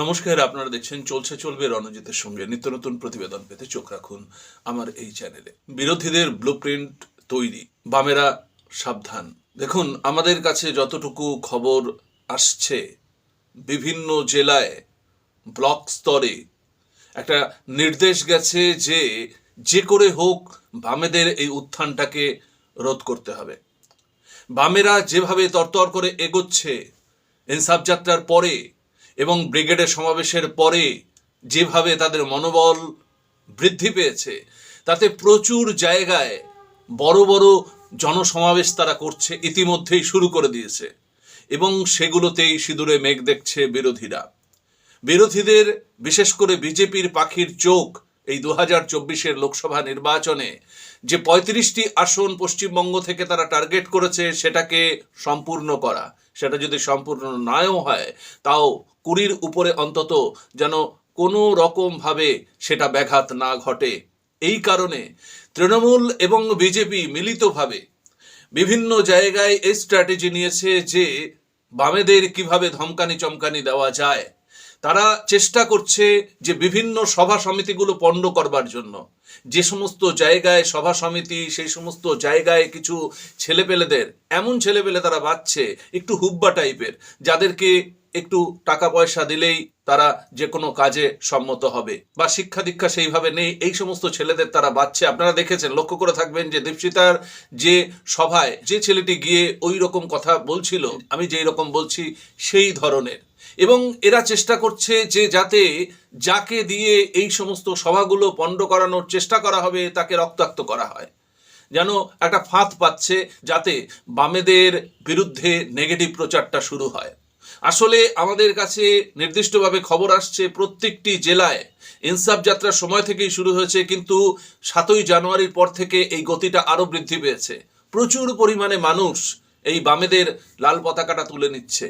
নমস্কার, আপনারা দেখছেন চলছে চলবে রণজিতের সঙ্গে নিত্য নতুন প্রতিবেদন পেতে চোখ রাখুন আমার এই চ্যানেলে। বিরোধীদের ব্লুপ্রিন্ট তৈরি, বামেরা সাবধান। দেখুন, আমাদের কাছে যতটুকু খবর আসছে, বিভিন্ন জেলায়, ব্লক স্তরে একটা নির্দেশ গেছে যে যে করে হোক বামেদের এই উত্থানটাকে রোধ করতে হবে। বামেরা যেভাবে তরতর করে এগোচ্ছে, ইনসাফ যাত্রার পরে এবং ব্রিগেডের সমাবেশের পরে যেভাবে তাদের মনোবল বৃদ্ধি পেয়েছে, তাতে প্রচুর জায়গায় বড় বড় জনসমাবেশ তারা করছে, ইতিমধ্যেই শুরু করে দিয়েছে। এবং সেগুলোতেই সিঁদুরে মেঘ দেখছে বিরোধীরা। বিরোধীদের, বিশেষ করে বিজেপির পাখির চোখ, এই দু হাজার চব্বিশের লোকসভা নির্বাচনে যে পঁয়ত্রিশটি আসন পশ্চিমবঙ্গ থেকে তারা টার্গেট করেছে, সেটাকে সম্পূর্ণ করা। সেটা যদি সম্পূর্ণ নাও হয়, তাও কুড়ির উপরে অন্তত যেন কোনো রকমভাবে সেটা ব্যাঘাত না ঘটে। এই কারণে তৃণমূল এবং বিজেপি মিলিতভাবে বিভিন্ন জায়গায় এই স্ট্র্যাটেজি নিয়েছে যে বামেদের কীভাবে ধমকানি চমকানি দেওয়া যায়। তারা চেষ্টা করছে যে বিভিন্ন সভা সমিতিগুলো পণ্ড করবার জন্য। যে সমস্ত জায়গায় সভা সমিতি, সেই সমস্ত জায়গায় কিছু ছেলেপেলেদের, এমন ছেলেপেলে তারা বাচ্ছে, একটু হুব্বা টাইপের, যাদেরকে একটু টাকা পয়সা দিলেই তারা যে কোনো কাজে সম্মত হবে বা শিক্ষা দীক্ষা সেইভাবে নেই, এই সমস্ত ছেলেদের তারা বাচ্ছে। আপনারা দেখেছেন, লক্ষ্য করে থাকবেন যে দীপশিতার যে সভায় যে ছেলেটি গিয়ে ওই রকম কথা বলছিল, আমি যেই রকম বলছি সেই ধরনের। এবং এরা চেষ্টা করছে যে যাতে যাকে দিয়ে এই সমস্ত সভাগুলো পণ্ড করানোর চেষ্টা করা হবে, তাকে রক্তাক্ত করা হয়। যেন একটা ফাঁদ পাচ্ছে যাতে বামেদের বিরুদ্ধে নেগেটিভ প্রচারটা শুরু হয়। আসলে আমাদের কাছে নির্দিষ্টভাবে খবর আসছে, প্রত্যেকটি জেলায় ইনসাফ যাত্রার সময় থেকেই শুরু হয়েছে, কিন্তু সাতই জানুয়ারির পর থেকে এই গতিটা আরও বৃদ্ধি পেয়েছে। প্রচুর পরিমাণে মানুষ এই বামেদের লাল পতাকাটা তুলে নিচ্ছে।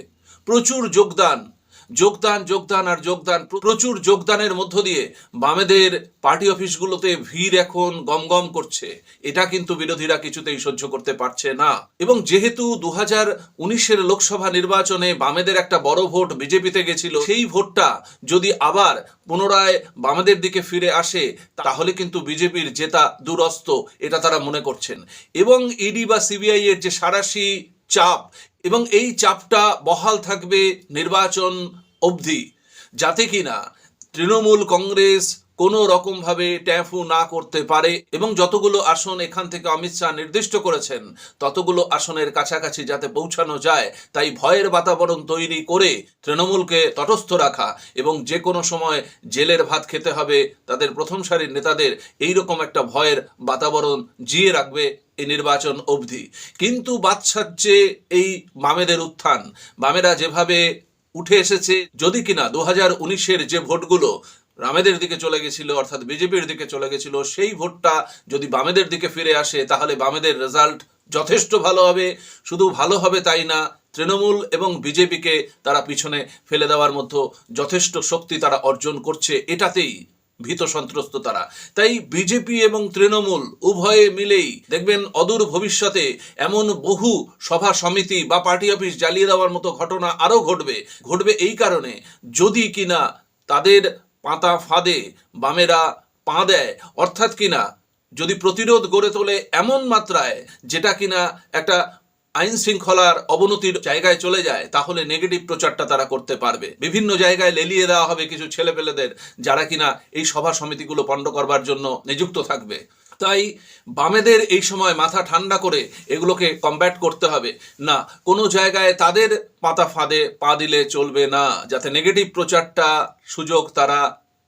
প্রচুর যোগদান যোগদান যোগদান আর যোগদান, প্রচুর যোগদানের মধ্য দিয়ে বামেদের পার্টি অফিসগুলোতে ভিড় এখন গমগম করছে। এটা কিন্তু বিরোধীরা কিছুতেই সহ্য করতে পারছে না। এবং যেহেতু দু হাজার উনিশের লোকসভা নির্বাচনে বামেদের একটা বড় ভোট বিজেপিতে গেছিল, সেই ভোটটা যদি আবার পুনরায় বামেদের দিকে ফিরে আসে, তাহলে কিন্তু বিজেপির জেতা দুরস্ত, এটা তারা মনে করছেন। এবং ইডি বা সিবিআই এর যে সারাশি চাপ এবং এই চাপটা বহাল থাকবে নির্বাচন অবধি। যাতে কিনা তৃণমূল কংগ্রেস কোনো রকমভাবে ট্যাফু না করতে পারে এবং যতগুলো আসন এখান থেকে অমিত শাহ নির্দিষ্ট করেছেন, ততগুলো আসনের কাছাকাছি যাতে পৌঁছানো যায়, তাই ভয়ের বাতাবরণ তৈরি করে তৃণমূলকে তটস্থ রাখা এবং যে কোনো সময় জেলের ভাত খেতে হবে, তাদের প্রথম সারির নেতাদের এইরকম একটা ভয়ের বাতাবরণ জিয়ে রাখবে এই নির্বাচন অবধি। কিন্তু বাদশার যে এই বামেদের উত্থান বামেরা যেভাবে উঠে এসেছে, যদি কিনা দু হাজার উনিশের যে ভোটগুলো রামেদের দিকে চলে গেছিল, অর্থাৎ বিজেপির দিকে চলে গেছিল, সেই ভোটটা যদি বামেদের দিকে ফিরে আসে, তাহলে বামেদের রেজাল্ট যথেষ্ট ভালো হবে। শুধু ভালো হবে তাই না, তৃণমূল এবং বিজেপিকে তারা পিছনে ফেলে দেওয়ার মতো যথেষ্ট শক্তি তারা অর্জন করছে। এটাতেই ভীত সন্ত্রস্ত তারা। তাই বিজেপি এবং তৃণমূল উভয়ে মিলেই দেখবেন অদূর ভবিষ্যতে এমন বহু সভা সমিতি বা পার্টি অফিস জ্বালিয়ে দেওয়ার মতো ঘটনা আরও ঘটবে। ঘটবে এই কারণে যদি কিনা তাদের পাতা ফাঁদে বামেরা পা দেয়, অর্থাৎ কিনা যদি প্রতিরোধ গড়ে তোলে এমন মাত্রায় যেটা কিনা একটা আইন শৃঙ্খলার অবনতির জায়গায় চলে যায়, তাহলে নেগেটিভ প্রচারটা তারা করতে পারবে। বিভিন্ন জায়গায় লেলিয়ে দেওয়া হবে কিছু ছেলেপেলেদের যারা কিনা এই সভা সমিতিগুলো পণ্ড করবার জন্য নিযুক্ত থাকবে। তাই বামেদের এই সময় মাথা ঠান্ডা করে এগুলোকে কম্ব্যাট করতে হবে। না, কোনো জায়গায় তাদের পাতা ফাঁদে পা দিলে চলবে না, যাতে নেগেটিভ প্রচারটা সুযোগ তারা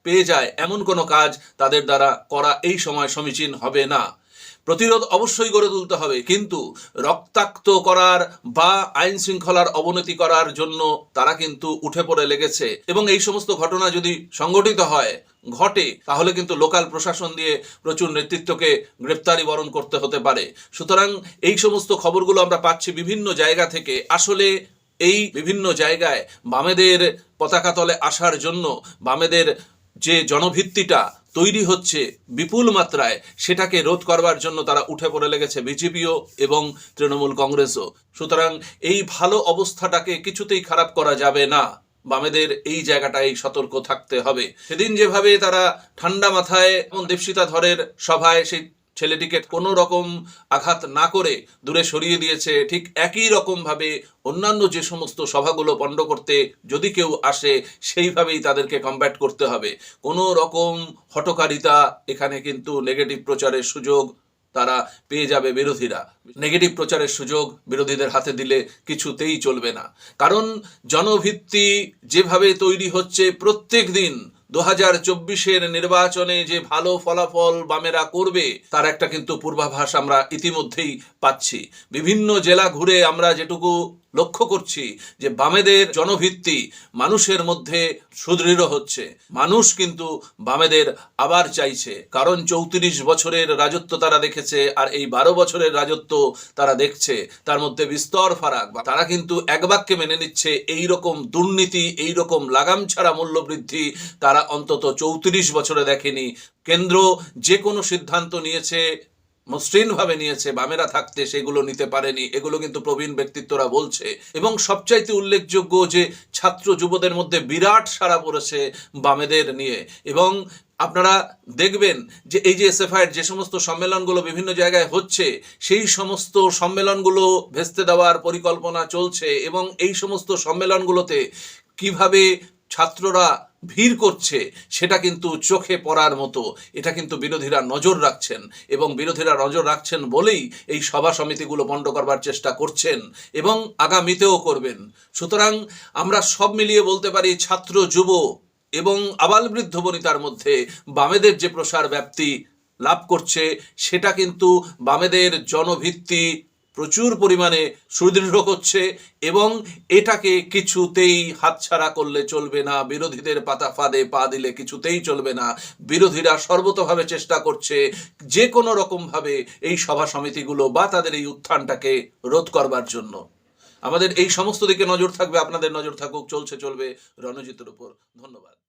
পেয়ে যায়। এমন কোনো কাজ তাদের দ্বারা করা এই সময় সমীচীন হবে না। প্রতিরোধ অবশ্যই গড়ে তুলতে হবে, কিন্তু রক্তাক্ত করার বা আইন শৃঙ্খলার অবনতি করার জন্য তারা কিন্তু উঠে পড়ে লেগেছে। এবং এই সমস্ত ঘটনা যদি সংগঠিত হয়, ঘটে, তাহলে কিন্তু লোকাল প্রশাসন দিয়ে প্রচুর নেতৃত্বকে গ্রেপ্তারি বরণ করতে হতে পারে। সুতরাং এই সমস্ত খবরগুলো আমরা পাচ্ছি বিভিন্ন জায়গা থেকে। আসলে এই বিভিন্ন জায়গায় বামেদের পতাকা তলে আসার জন্য বামেদের যে জনভিত্তিটা তৈরি হচ্ছে বিপুল মাত্রায় সেটাকে রোধ করবার জন্য তারা উঠে পড়ে লেগেছে বিজেপিও এবং তৃণমূল কংগ্রেসও। সুতরাং এই ভালো অবস্থাটাকে কিছুতেই খারাপ করা যাবে না। বামেদের এই জায়গাটাই সতর্ক থাকতে হবে। সেদিন যেভাবে তারা ঠান্ডা মাথায় এবং দীপশিতা ধরের সভায় সেই ছেলেটিকে কোনো রকম আঘাত না করে দূরে সরিয়ে দিয়েছে। ঠিক একই রকমভাবে অন্যান্য যে সমস্ত সভাগুলো পণ্ড করতে যদি কেউ আসে, সেইভাবেই তাদেরকে কমব্যাট করতে হবে। কোনো রকম হটকারিতা এখানে কিন্তু নেগেটিভ প্রচারের সুযোগ তারা পেয়ে যাবে বিরোধীরা। নেগেটিভ প্রচারের সুযোগ বিরোধীদের হাতে দিলে কিছুতেই চলবে না। কারণ জনভিত্তি যেভাবে তৈরি হচ্ছে প্রত্যেক দিন দু হাজার চব্বিশের নির্বাচনে যে ভালো ফলাফল বামেরা করবে, তার একটা কিন্তু পূর্বাভাস আমরা ইতিমধ্যেই পাচ্ছি। বিভিন্ন জেলা ঘুরে আমরা যেটুকু লক্ষ্য করছি যে বামেদের জনভিত্তি মানুষের মধ্যে সুদৃঢ় হচ্ছে। মানুষ কিন্তু বামেদের আবার চাইছে। কারণ চৌত্রিশ বছরের রাজত্ব তারা দেখেছে আর এই বারো বছরের রাজত্ব তারা দেখছে। তার মধ্যে বিস্তর ফারাক। বা তারা কিন্তু এক বাক্যে মেনে নিচ্ছে এই রকম দুর্নীতি এই রকম লাগাম ছাড়া মূল্যবৃদ্ধি তারা অন্তত চৌত্রিশ বছরে দেখেনি। কেন্দ্র যে কোনো সিদ্ধান্ত নিয়েছে মসৃণভাবে নিয়েছে, বামেরা থাকতে সেগুলো নিতে পারেনি, এগুলো কিন্তু প্রবীণ ব্যক্তিত্বরা বলছে। এবং সবচাইতে উল্লেখযোগ্য যে ছাত্র যুবদের মধ্যে বিরাট সারা পড়েছে বামেদের নিয়ে। এবং আপনারা দেখবেন যে এই যে এসএফআইয়ের যে সমস্ত সম্মেলনগুলো বিভিন্ন জায়গায় হচ্ছে, সেই সমস্ত সম্মেলনগুলো ভেস্তে দেওয়ার পরিকল্পনা চলছে এবং এই সমস্ত সম্মেলনগুলোতে কীভাবে ছাত্ররা ভিড় করছে, সেটা কিন্তু চোখে পড়ার মতো। এটা কিন্তু বিরোধীরা নজর রাখছেন এবং বিরোধীরা নজর রাখছেন বলেই এই সভা সমিতিগুলো বন্ধ করবার চেষ্টা করছেন এবং আগামীতেও করবেন। সুতরাং আমরা সব মিলিয়ে বলতে পারি ছাত্র, যুব এবং আবাল বৃদ্ধ বনিতার মধ্যে বামেদের যে প্রসার ব্যাপ্তি লাভ করছে, সেটা কিন্তু বামেদের জনভিত্তি প্রচুর পরিমাণে সুদৃঢ় হচ্ছে এবং এটাকে কিছুতেই হাতছাড়া করলে চলবে না, বিরোধীদের পাতা ফাঁদে পা দিলে কিছুতেই চলবে না, বিরোধীরা সর্বতভাবে চেষ্টা করছে যে কোনো রকমভাবে এই সভা সমিতিগুলো বা তাদের এই উত্থানটাকে রোধ করবার জন্য। আমাদের এই সমস্ত দিকে নজর থাকবে, আপনাদের নজর থাকুক, চলছে, চলবে, রণজিতের উপর। ধন্যবাদ।